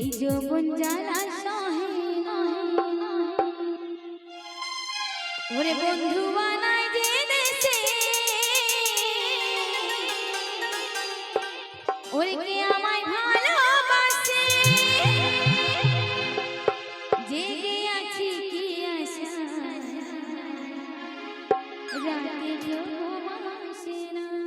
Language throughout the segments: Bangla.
এই যৌবন জ্বালা সহে ওরে বন্ধু বানাই জেনেছে। ওরে কে আমায় ভালোবাসে? জেগে আছি কি আশা? রাতে ঘুম আসে না।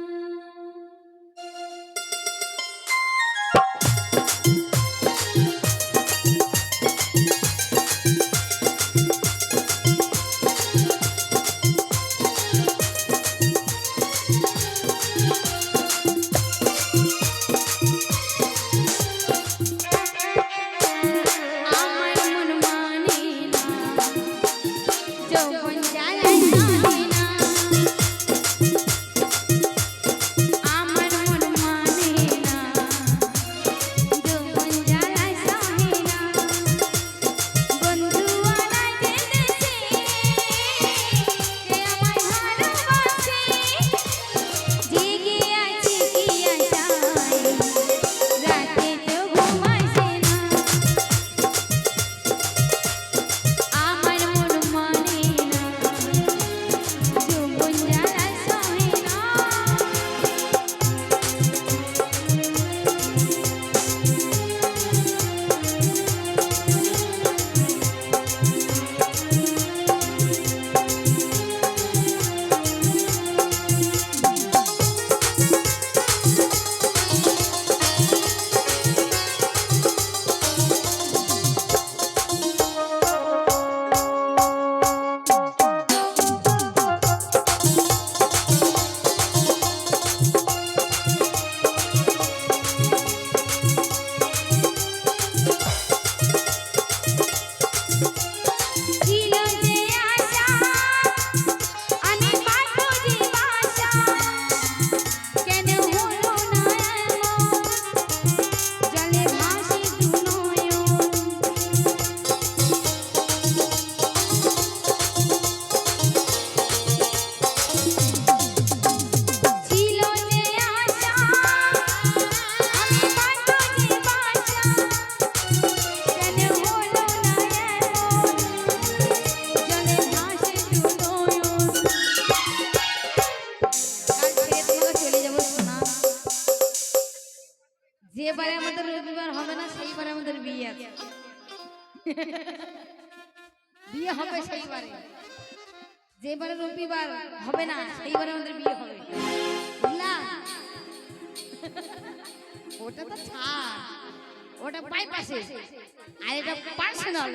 যেবারে আমাদের রবিবার হবে না, সেইবারে আমাদের বিয়ে আছে। বিয়ে হবে সেইবারে। যেবারে রবিবার হবে না, সেইবারে আমাদের বিয়ে হবে। না ওটা তো ছাড়। ওটা বাইপাসে আর এটা পার্সোনাল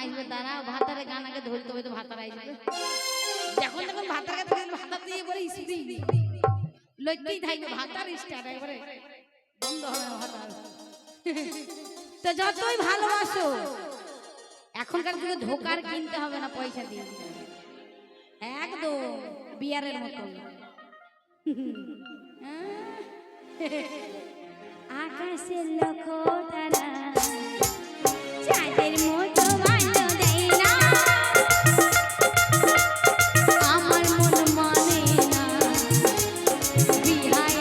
আসবে দাঁড়াও, ভাতারে গান আগে ধরতে হবে তো ভাতার আসবে যখন তখন ভাতার ভাতার দিয়ে বলে স্পিড লইতেই থাকবে ভাতার স্টার্ট একবারে। বন্ধ হবে ভাতার। তো যতই ভালোবাসো, এখনকার যুগে ধোকার কিনতে হবে না পয়সা দিয়ে। একদম বিয়ারের মতো আকাশের লক্ষ তারা night.